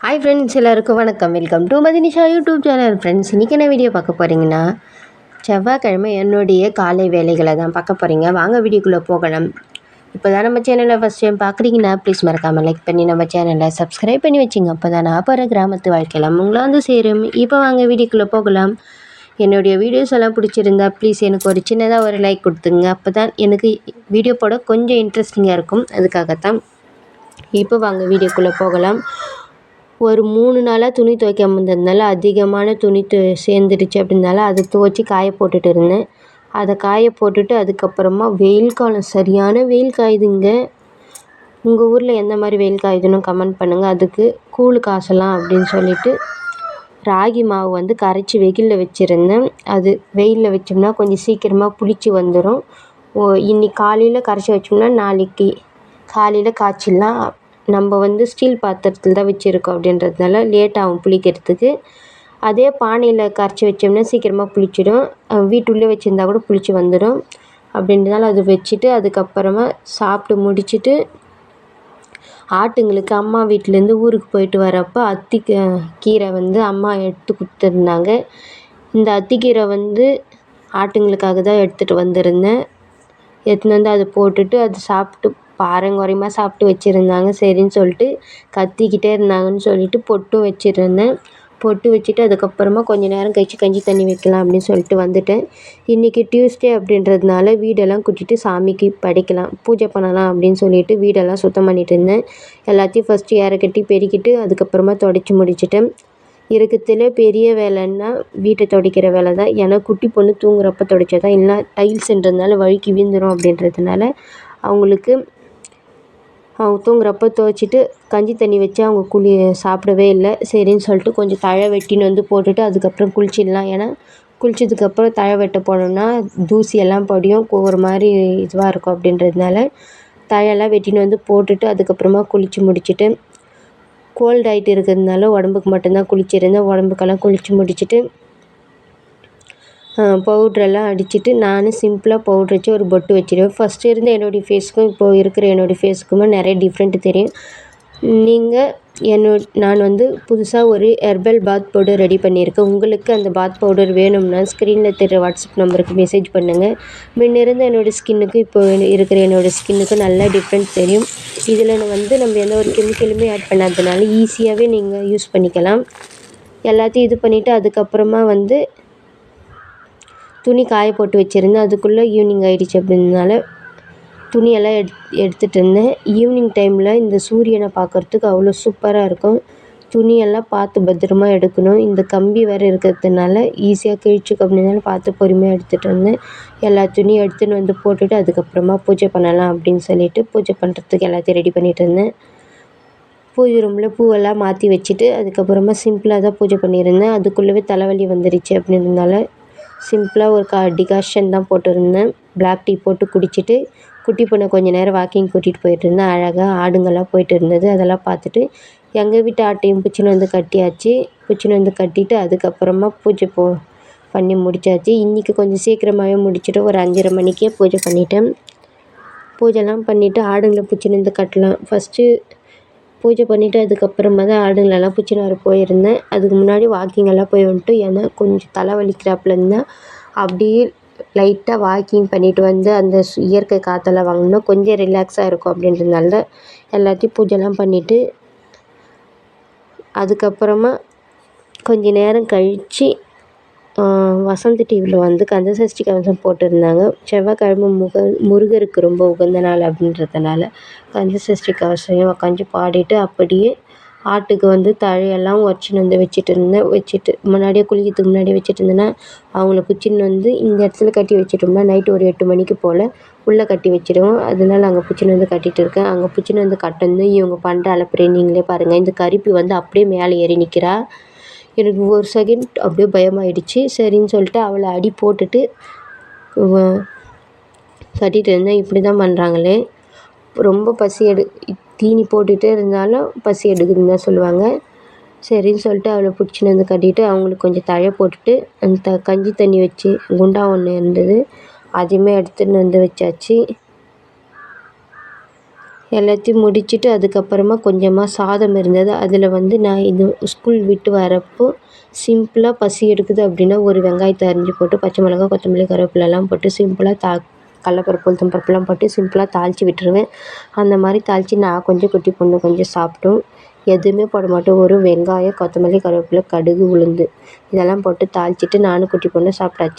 Hi friends எல்லாருக்கும் வணக்கம். Welcome to Mathinisha YouTube channel friends இன்றைக்கி என்ன வீடியோ பார்க்க போகிறீங்கன்னா செவ்வாய்க்கிழமை என்னுடைய காலை வேலைகளை தான் பார்க்க போகிறீங்க வாங்க வீடியோக்குள்ளே போகலாம். இப்போ தான் நம்ம சேனலை ஃபஸ்ட் டைம் பார்க்குறீங்கன்னா ப்ளீஸ் மறக்காமல் லைக் பண்ணி நம்ம சேனலை சப்ஸ்கிரைப் பண்ணி வச்சுங்க. அப்போ தான் நான் போகிற கிராமத்து வாழ்க்கையெல்லாம் உங்களை வந்து சேரும். இப்போ வாங்க வீடியோக்குள்ளே போகலாம். என்னுடைய வீடியோஸ் எல்லாம் பிடிச்சிருந்தா ப்ளீஸ் எனக்கு ஒரு சின்னதாக ஒரு லைக் கொடுத்துங்க. அப்போ தான் எனக்கு வீடியோ போட கொஞ்சம் இன்ட்ரெஸ்டிங்காக இருக்கும். அதுக்காகத்தான் இப்போ வாங்க வீடியோக்குள்ளே போகலாம். ஒரு மூணு நாளாக துணி துவைக்காம இருந்ததுனால அதிகமான துணி து சேர்ந்துடுச்சு அப்படினால அதை துவைச்சி காய போட்டுட்டு இருந்தேன். அதை காய போட்டுட்டு அதுக்கப்புறமா வெயில் காலம் சரியான வெயில் காயுதுங்க. உங்கள் ஊரில் எந்த மாதிரி வெயில் காயுதுன்னு கமெண்ட் பண்ணுங்கள் அதுக்கு கூழ் காசலாம் அப்படின்னு சொல்லிட்டு ராகி மாவு வந்து கரைச்சி வெயிலில் வச்சுருந்தேன். அது வெயிலில் வச்சோம்னா கொஞ்சம் சீக்கிரமாக புளிச்சு வந்துடும் ஓ இன்னைக்கு காலையில் கரைச்சி வச்சோம்னா நாளைக்கு காலையில் காய்ச்சிடலாம். நம்ம வந்து ஸ்டீல் பாத்திரத்தில் தான் வச்சுருக்கோம் அப்படின்றதுனால லேட் ஆகும் புளிக்கிறதுக்கு. அதே பானையில் கரைச்சி வச்சோம்னா சீக்கிரமாக புளிச்சிடும். வீட்டுள்ளே வச்சுருந்தா கூட புளிச்சு வந்துடும். அப்படின்றதுனால அது வச்சுட்டு அதுக்கப்புறமா சாப்பிட்டு முடிச்சுட்டு ஆட்டுங்களுக்கு அம்மா வீட்டிலேருந்து ஊருக்கு போயிட்டு வரப்போ அத்தி கீரை வந்து அம்மா எடுத்து கொடுத்துருந்தாங்க. இந்த அத்திக்கீரை வந்து ஆட்டுங்களுக்காக தான் எடுத்துகிட்டு வந்திருந்தேன். எடுத்துன்னு வந்து அதை போட்டுட்டு அது சாப்பிட்டு பாரம்பரியமாக சாப்பிட்டு வச்சுருந்தாங்க. சரின்னு சொல்லிட்டு கத்திக்கிட்டே இருந்தாங்கன்னு சொல்லிட்டு பொட்டும் வச்சுருந்தேன். பொட்டு வச்சுட்டு அதுக்கப்புறமா கொஞ்ச நேரம் கழித்து கஞ்சி தண்ணி வைக்கலாம் அப்படின்னு சொல்லிட்டு வந்துட்டேன். இன்றைக்கி டியூஸ்டே அப்படின்றதுனால வீடெல்லாம் கூட்டிட்டு சாமிக்கு படைக்கலாம் பூஜை பண்ணலாம் அப்படின்னு சொல்லிட்டு வீடெல்லாம் சுத்தம் பண்ணிட்டு இருந்தேன். எல்லாத்தையும் ஃபஸ்ட்டு ஏற கட்டி பெருக்கிட்டு அதுக்கப்புறமா துடைச்சி முடிச்சிட்டேன். இருக்கிறதுலே பெரிய வேலைன்னா வீட்டை துடைக்கிற வேலை தான். ஏன்னா குட்டி பொண்ணு தூங்குறப்ப துடைச்சா தான் இல்லைனா டைல்ஸுன்றதுனால வழுக்கி வீழ்ந்துடும் அப்படின்றதுனால அவங்களுக்கு அவங்க தூங்குறப்ப துவைச்சிட்டு கஞ்சி தண்ணி வச்சு அவங்க குளி சாப்பிடவே இல்லை. சரின்னு சொல்லிட்டு கொஞ்சம் தழை வெட்டின்னு வந்து போட்டுட்டு அதுக்கப்புறம் குளிச்சிடலாம். ஏன்னா குளிச்சதுக்கப்புறம் தழை வெட்ட போனோம்னா தூசி எல்லாம் படியும். ஒரு மாதிரி இதுவாக இருக்கும் அப்படின்றதுனால தழையெல்லாம் வெட்டின்னு வந்து போட்டுட்டு அதுக்கப்புறமா குளித்து முடிச்சுட்டு கோல்டு ஆகிட்டு இருக்கிறதுனால உடம்புக்கு மட்டும்தான் குளிச்சிருந்தேன். உடம்புக்கெல்லாம் குளித்து முடிச்சுட்டு பவுட்ரெல்லாம் அடிச்சுட்டு நான் சிம்பிளாக பவுட்ரு வச்சு ஒரு பொட்டு வச்சுருவேன். ஃபஸ்ட்டு இருந்த என்னுடைய ஃபேஸுக்கும் இப்போது இருக்கிற என்னுடைய ஃபேஸுக்குமே நிறைய டிஃப்ரெண்ட் தெரியும். நீங்கள் என்னோ நான் வந்து புதுசாக ஒரு ஹெர்பல் பாத் பவுடர் ரெடி பண்ணியிருக்கேன். உங்களுக்கு அந்த பாத் பவுடர் வேணும்னா ஸ்க்ரீனில் தெரிகிற வாட்ஸ்அப் நம்பருக்கு மெசேஜ் பண்ணுங்கள் முன்ன இருந்த என்னோடய ஸ்கின்னுக்கு இப்போ இருக்கிற என்னோடய ஸ்கின்னுக்கு நல்லா டிஃப்ரெண்ட் தெரியும். இதில் வந்து நம்ம எந்த ஒரு கெமிக்கலுமே ஆட் பண்ணாததுனால ஈஸியாகவே நீங்கள் யூஸ் பண்ணிக்கலாம். எல்லாத்தையும் இது பண்ணிவிட்டு அதுக்கப்புறமா வந்து துணி காய போட்டு வச்சுருந்தேன். அதுக்குள்ளே ஈவினிங் ஆகிடுச்சு அப்படின்றதுனால துணியெல்லாம் எடுத் எடுத்துகிட்டு இருந்தேன். ஈவினிங் டைமில் இந்த சூரியனை பார்க்குறதுக்கு அவ்வளோ சூப்பராக இருக்கும். துணியெல்லாம் பார்த்து பத்திரமா எடுக்கணும். இந்த கம்பி வேறு இருக்கிறதுனால ஈஸியாக கிழிச்சிக்கும் அப்படினால பார்த்து பொறுமையாக எடுத்துகிட்டு வந்தேன். எல்லா துணியும் எடுத்துன்னு வந்து போட்டுட்டு அதுக்கப்புறமா பூஜை பண்ணலாம் அப்படின்னு சொல்லிட்டு பூஜை பண்ணுறதுக்கு எல்லாத்தையும் ரெடி பண்ணிகிட்டு இருந்தேன். பூஜை ரூமில் பூவெல்லாம் மாற்றி வச்சுட்டு அதுக்கப்புறமா சிம்பிளாக தான் பூஜை பண்ணியிருந்தேன். அதுக்குள்ளவே தலைவலி வந்துடுச்சு அப்படின்றதுனால சிம்பிளாக ஒரு கா டிகாஷன் தான் போட்டிருந்தேன். பிளாக் டீ போட்டு குடிச்சிட்டு குட்டி பொண்ணை கொஞ்ச நேரம் வாக்கிங் கூட்டிகிட்டு போயிட்டு இருந்தேன். அழகாக ஆடுங்கள்லாம் போயிட்டு இருந்தது. அதெல்லாம் பார்த்துட்டு எங்கள் வீட்டு ஆட்டையும் பிடிச்சின்னு வந்து கட்டியாச்சு. பிடிச்சின்னு வந்து கட்டிட்டு அதுக்கப்புறமா பூஜை போ பண்ணி முடிச்சாச்சு. இன்றைக்கி கொஞ்சம் சீக்கிரமாகவே முடிச்சுட்டு ஒரு அஞ்சரை மணிக்கே பூஜை பண்ணிட்டேன். பூஜைலாம் பண்ணிவிட்டு ஆடுங்களை பிடிச்சின்னு வந்து கட்டலாம். ஃபஸ்ட்டு பூஜை பண்ணிவிட்டு அதுக்கப்புறமா தான் ஆடுங்களெல்லாம் பிடிச்சின்னு போயிருந்தேன். அதுக்கு முன்னாடி வாக்கிங் எல்லாம் போய் வந்துட்டு ஏன்னா கொஞ்சம் தலை வலிக்கிறாப்புல இருந்தேன் அப்படியே லைட்டாக வாக்கிங் பண்ணிவிட்டு வந்து அந்த இயற்கை காற்றெல்லாம் வாங்கினா கொஞ்சம் ரிலாக்ஸாக இருக்கும் அப்படின்றதுனால எல்லாத்தையும் பூஜைலாம் பண்ணிவிட்டு அதுக்கப்புறமா கொஞ்ச நேரம் கழித்து வசந்த் டிவியில் வந்து கந்த சஷ்டி கவசம் போட்டிருந்தாங்க. செவ்வாய்க்கிழமை முக முருகருக்கு ரொம்ப உகந்த நாள் அப்படின்றதுனால கந்தசஷ்டி கவசம் உக்காந்து பாடிட்டு அப்படியே ஆட்டுக்கு வந்து தழையெல்லாம் உடச்சின்னு வந்து வச்சுட்டு இருந்தேன். வச்சுட்டு முன்னாடியே குளிக்கிறதுக்கு முன்னாடியே வச்சுட்டு இருந்தேன்னா அவங்கள பிடிச்சின்னு வந்து இந்த இடத்துல கட்டி வச்சிட்டோம்னா நைட்டு ஒரு எட்டு மணிக்கு போல் உள்ளே கட்டி வச்சிடுவோம். அதனால அங்கே பிடிச்சின்னு வந்து கட்டிகிட்டு இருக்கேன். அங்கே பிடிச்சின்னு வந்து கட்டணும் இவங்க பண்ணுற அலப்பறை நீங்களே பாருங்கள் இந்த கருப்பி வந்து அப்படியே மேலே ஏறி நிற்கிறா எனக்கு ஒரு செகண்ட் அப்படியே பயமாயிடுச்சு. சரின்னு சொல்லிட்டு அவளை அடி போட்டுட்டு கட்டிகிட்டு இருந்தேன். இப்படி தான் பண்ணுறாங்களே ரொம்ப பசி எடு தீனி போட்டுகிட்டே இருந்தாலும் பசி எடுக்குதுன்னு தான் சொல்லுவாங்க. சரின்னு சொல்லிட்டு அவளை பிடிச்சின்னு வந்து கட்டிட்டு அவங்களுக்கு கொஞ்சம் தழை போட்டுட்டு அந்த த கஞ்சி தண்ணி வச்சு குண்டா ஒன்று இருந்தது. அதையுமே எடுத்துன்னு வந்து வச்சாச்சு. எல்லாத்தையும் முடிச்சுட்டு அதுக்கப்புறமா கொஞ்சமாக சாதம் இருந்தது. அதில் வந்து நான் இது ஸ்கூல் விட்டு வரப்போ சிம்பிளாக பசி எடுக்குது அப்படின்னா ஒரு வெங்காயத்தை அரிஞ்சு போட்டு பச்சை மிளகா கொத்தமல்லி கருவேப்பிலெல்லாம் போட்டு சிம்பிளாக தா கடலப்பருப்பு உளுத்தம் பருப்புலாம் போட்டு சிம்பிளாக தாளித்து விட்டுருவேன். அந்த மாதிரி தாளித்து நான் கொஞ்சம் குட்டி பொண்ணு கொஞ்சம் சாப்பிட்டோம். எதுவுமே போட மாட்டோம். ஒரு வெங்காயம் கொத்தமல்லி கருவேப்பிலை கடுகு உளுந்து இதெல்லாம் போட்டு தாளிச்சிட்டு நானும் குட்டி பொண்ணு சாப்பிட்டாச்சு.